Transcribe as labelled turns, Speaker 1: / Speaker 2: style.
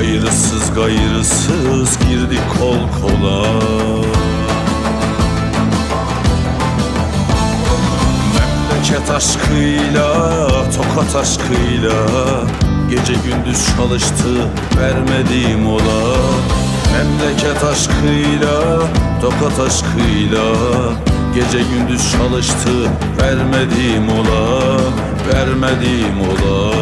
Speaker 1: Ayrısız gayrısız girdik kol kola. Memleket aşkıyla, tokat aşkıyla Gece gündüz çalıştı vermediğim ola. Memleket aşkıyla, tokat aşkıyla Gece gündüz çalıştı vermediğim ola Vermediğim ola.